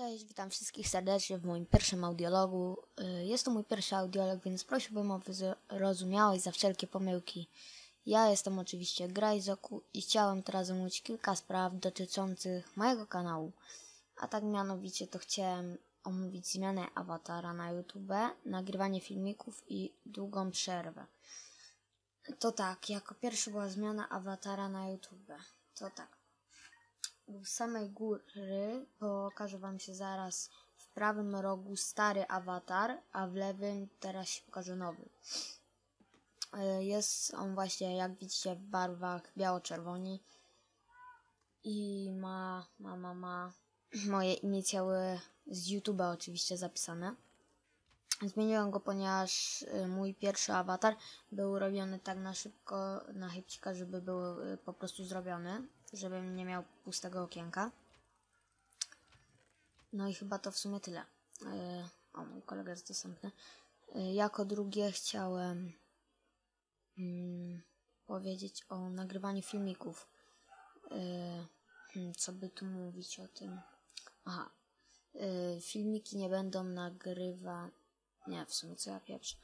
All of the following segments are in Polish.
Cześć, witam wszystkich serdecznie w moim pierwszym audiologu. Y, Jest to mój pierwszy audiolog, więc prosiłbym o wyrozumiałość za wszelkie pomyłki. Ja jestem oczywiście Grajzoku i chciałem teraz omówić kilka spraw dotyczących mojego kanału. A tak mianowicie to chciałem omówić zmianę awatara na YouTube, nagrywanie filmików i długą przerwę. To tak, jako pierwszy była zmiana awatara na YouTube. To tak. U samej góry pokaże Wam się zaraz w prawym rogu stary awatar, a w lewym teraz się pokaże nowy. Y, Jest on właśnie, jak widzicie, w barwach biało-czerwoni i ma, ma, ma, ma moje inicjały z YouTube'a oczywiście zapisane. Zmieniłem go, ponieważ y, mój pierwszy awatar był robiony tak na szybko, na chybcika, żeby był y, po prostu zrobiony, żebym nie miał pustego okienka. No i chyba to w sumie tyle. Y, O, mój kolega jest dostępny. Jako drugie chciałem mm, powiedzieć o nagrywaniu filmików. Hmm, Co by tu mówić o tym? Aha. Filmiki nie będą nagrywane. Nie, w sumie co ja pieprzę.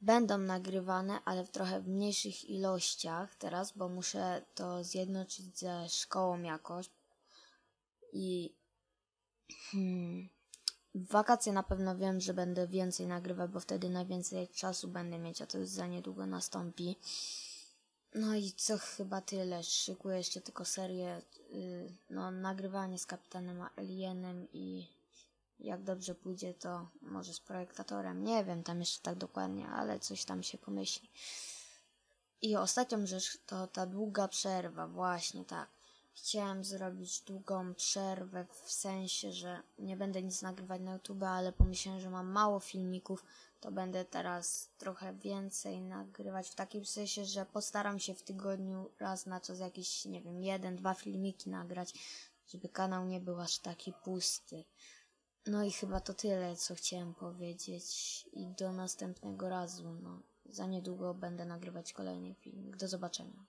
Będą nagrywane, ale w trochę mniejszych ilościach teraz, bo muszę to zjednoczyć ze szkołą jakoś. I hmm, w wakacje na pewno wiem, że będę więcej nagrywać, bo wtedy najwięcej czasu będę mieć, a to już za niedługo nastąpi. No i co chyba tyle. Szykuję jeszcze tylko serię, y, no nagrywanie z kapitanem Alienem i jak dobrze pójdzie, to może z projektatorem. Nie wiem tam jeszcze tak dokładnie, ale coś tam się pomyśli. I ostatnią rzecz to ta długa przerwa, właśnie tak. Chciałem zrobić długą przerwę w sensie, że nie będę nic nagrywać na YouTube, ale pomyślałem, że mam mało filmików, to będę teraz trochę więcej nagrywać w takim sensie, że postaram się w tygodniu raz na czas jakieś, nie wiem, jeden, dwa filmiki nagrać, żeby kanał nie był aż taki pusty. No i chyba to tyle, co chciałem powiedzieć i do następnego razu, no. Za niedługo będę nagrywać kolejny filmik. Do zobaczenia.